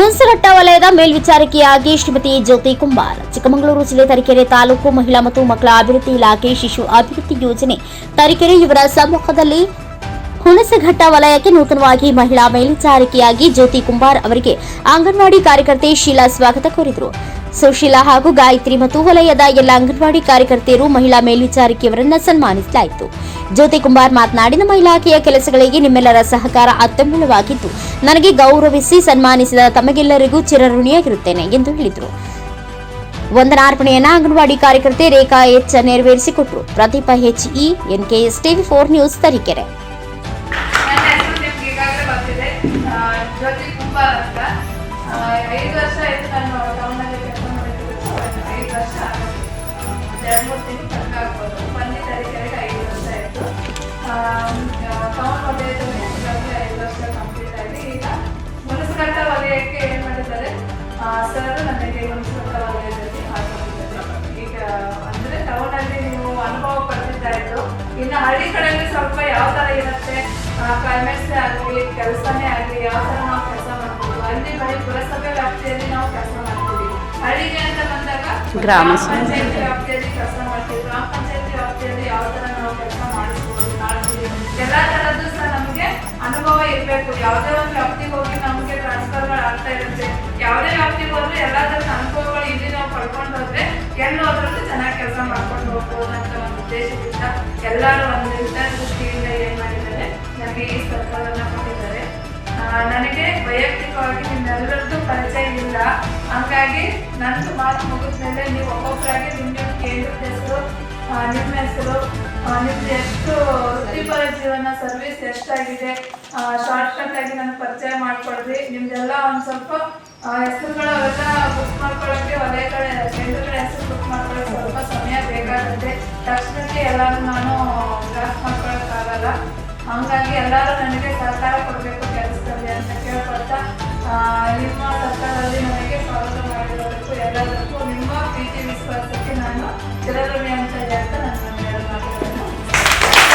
ಹುಣಸಘಟ್ಟ ವಲಯದ ಮೇಲ್ವಿಚಾರಕಿಯಾಗಿ ಶ್ರೀಮತಿ ಜ್ಯೋತಿ ಕುಂಬಾರ್. ಚಿಕ್ಕಮಗಳೂರು ಜಿಲ್ಲೆ ತರೀಕೆರೆ ತಾಲೂಕು ಮಹಿಳಾ ಮತ್ತು ಮಕ್ಕಳ ಅಭಿವೃದ್ಧಿ ಇಲಾಖೆ ಶಿಶು ಅಭಿವೃದ್ಧಿ ಯೋಜನೆ ತರೀಕೆರೆ ಇವರ ಸಮ್ಮುಖದಲ್ಲಿ ಹುಣಸಘಟ್ಟ ವಲಯಕ್ಕೆ ನೂತನವಾಗಿ ಮಹಿಳಾ ಮೇಲ್ವಿಚಾರಕಿಯಾಗಿ ಜ್ಯೋತಿ ಕುಂಬಾರ್ ಅವರಿಗೆ ಅಂಗನವಾಡಿ ಕಾರ್ಯಕರ್ತೆ ಶೀಲಾ ಸ್ವಾಗತ ಕೋರಿದರು. ಸುಶೀಲಾ ಹಾಗೂ ಗಾಯತ್ರಿ ಮತ್ತು ವಲಯದ ಎಲ್ಲ ಅಂಗನವಾಡಿ ಕಾರ್ಯಕರ್ತೆಯರು ಮಹಿಳಾ ಮೇಲ್ವಿಚಾರಕಿಯವರನ್ನ ಸನ್ಮಾನಿಸಲಾಯಿತು. ಜ್ಯೋತಿ ಕುಂಬಾರ್ ಮಾತನಾಡಿ, ನಮ್ಮ ಕೆಲಸಗಳಿಗೆ ನಿಮ್ಮೆಲ್ಲರ ಸಹಕಾರ ಅತ್ಯಮೂಲ್ಯವಾಗಿದ್ದು, ನನಗೆ ಗೌರವಿಸಿ ಸನ್ಮಾನಿಸಿದ ತಮಗೆಲ್ಲರಿಗೂ ಚಿರಋಣಿಯಾಗಿರುತ್ತೇನೆ ಎಂದು ಹೇಳಿದರು. ವಂದನಾರ್ಪಣೆಯನ್ನ ಅಂಗನವಾಡಿ ಕಾರ್ಯಕರ್ತೆ Rekha H ನೆರವೇರಿಸಿಕೊಟ್ರು Pradeep H E NKS TV four news Tarikere. Jyothi Kumbara ಅಂತ ಐದು ವರ್ಷ ಆಯ್ತು ನಾನು ಟೌನಲ್ಲಿ ಕೆಲಸ ಮಾಡಿದ್ದು. ಐದು ವರ್ಷ ಎರಡು ಮೂರು ತಿಂಗಳು ತನಕ ಆಗ್ಬೋದು. ಒಂದನೇ ತರೀಕೆರೆಗೆ ಐದು ವರ್ಷ ಆಯಿತು. ಟೌನ್ ವಲಯದಲ್ಲಿ ಐದು ವರ್ಷ ಕಂಪ್ಲೀಟ್ ಆಗಿ ಈಗ ಮುನಸ್ಕಟ್ಟ ವಲಯಕ್ಕೆ ಏನು ಮಾಡಿದ್ದಾರೆ? ಸರ್ ನನಗೆ ಮುನಸ್ಕಟ್ಟ ವಲಯದಲ್ಲಿ ಹಾಕೊಂಡಿದ್ದಾರೆ ಈಗ, ಅಂದರೆ ಟೌನಲ್ಲಿ ನೀವು ಅನುಭವ ಪಡ್ತಿದ್ದ ಇದ್ದು ಇನ್ನು ಹಳ್ಳಿ ಕಡೆಯಲ್ಲಿ ಸ್ವಲ್ಪ ಯಾವ ಥರ ಇರುತ್ತೆ? ಕ್ಲೈಮೇಟ್ಸೇ ಆಗಲಿ, ಕೆಲಸನೇ ಆಗಲಿ, ಯಾವ ಥರ ಹಳ್ಳಿಗೆ ಅಂತ ಬಂದಾಗ ಗ್ರಾಮ ಪಂಚಾಯತಿ ವ್ಯಾಪ್ತಿಯಲ್ಲಿ ಕೆಲಸ ಮಾಡ್ತೀವಿ. ಗ್ರಾಮ ಪಂಚಾಯತಿ ವ್ಯಾಪ್ತಿಯಲ್ಲಿ ಯಾವ ಥರ ನಾವು ಕೆಲಸ ಮಾಡಿಸ್ಬೋದು ಮಾಡ್ತೀವಿ ಎಲ್ಲ ಥರದ್ದು ಸಹ ನಮಗೆ ಅನುಭವ ಇರಬೇಕು. ಯಾವುದೇ ಒಂದು ವ್ಯಾಪ್ತಿಗೆ ಹೋಗಿ ನಮಗೆ ಟ್ರಾನ್ಸ್ಫರ್ಗಳು ಆಗ್ತಾ ಇರುತ್ತೆ. ಯಾವುದೇ ವ್ಯಾಪ್ತಿಗೆ ಹೋದ್ರೆ ಎಲ್ಲ ಥರದ ಅನುಭವಗಳು ಇಲ್ಲಿ ನಾವು ಪಡ್ಕೊಂಡು ಹೋದ್ರೆ ಎಲ್ಲಿ ಹೋದ್ರೂ ಚೆನ್ನಾಗಿ ಕೆಲಸ ಮಾಡ್ಕೊಂಡು ಹೋಗ್ಬೋದು ಅಂತ ಒಂದು ಉದ್ದೇಶದಿಂದ ಎಲ್ಲರೂ ಒಂದು ನಿರ್ಧಾರ ದೃಷ್ಟಿಯಿಂದ ಏನ್ ಮಾಡಿದ್ದಾರೆ ನಮಗೆ ಈ ಆ, ನನಗೆ ವೈಯಕ್ತಿಕವಾಗಿ ನಿಮ್ಮೆಲ್ಲರದ್ದು ಪರಿಚಯ ಇಲ್ಲ. ಹಂಗಾಗಿ ನಂದು ಮಾತು ಮುಗಿದ ಮೇಲೆ ನೀವು ಒಬ್ಬೊಬ್ಬರಾಗಿ ನಿಮ್ಮ ನಿಮ್ಮ ಕೇಂದ್ರದ ಹೆಸರು ನಿಮ್ಮ ಹೆಸರು ನಿಮ್ದು ಎಷ್ಟು ವೃತ್ತಿಪರ ಜೀವನ, ಸರ್ವಿಸ್ ಎಷ್ಟಾಗಿದೆ ಶಾರ್ಟ್ ಕಟ್ ಆಗಿ ನನಗೆ ಪರಿಚಯ ಮಾಡಿಕೊಡ್ರಿ. ನಿಮ್ದೆಲ್ಲ ಒಂದು ಸ್ವಲ್ಪ ಹೆಸರುಗಳು ಬುಕ್ ಮಾಡ್ಕೊಳ್ಳೋಕ್ಕೆ ವಲಯಗಳ ಕೇಂದ್ರಗಳ ಹೆಸರು ಬುಕ್ ಮಾಡ್ಕೊಳ್ಳೋಕೆ ಸ್ವಲ್ಪ ಸಮಯ ಬೇಕಾಗುತ್ತೆ. ತಕ್ಷಣಕ್ಕೆ ಎಲ್ಲರೂ ನಾನು ಗ್ರಾಸ್ ಮಾಡ್ಕೊಳ್ಳೋಕ್ಕಾಗಲ್ಲ ಹಂಗಾಗಿ ಎಲ್ಲರೂ ನನಗೆ ಸಹಕಾರ ಕೊಡಬೇಕು. Bye.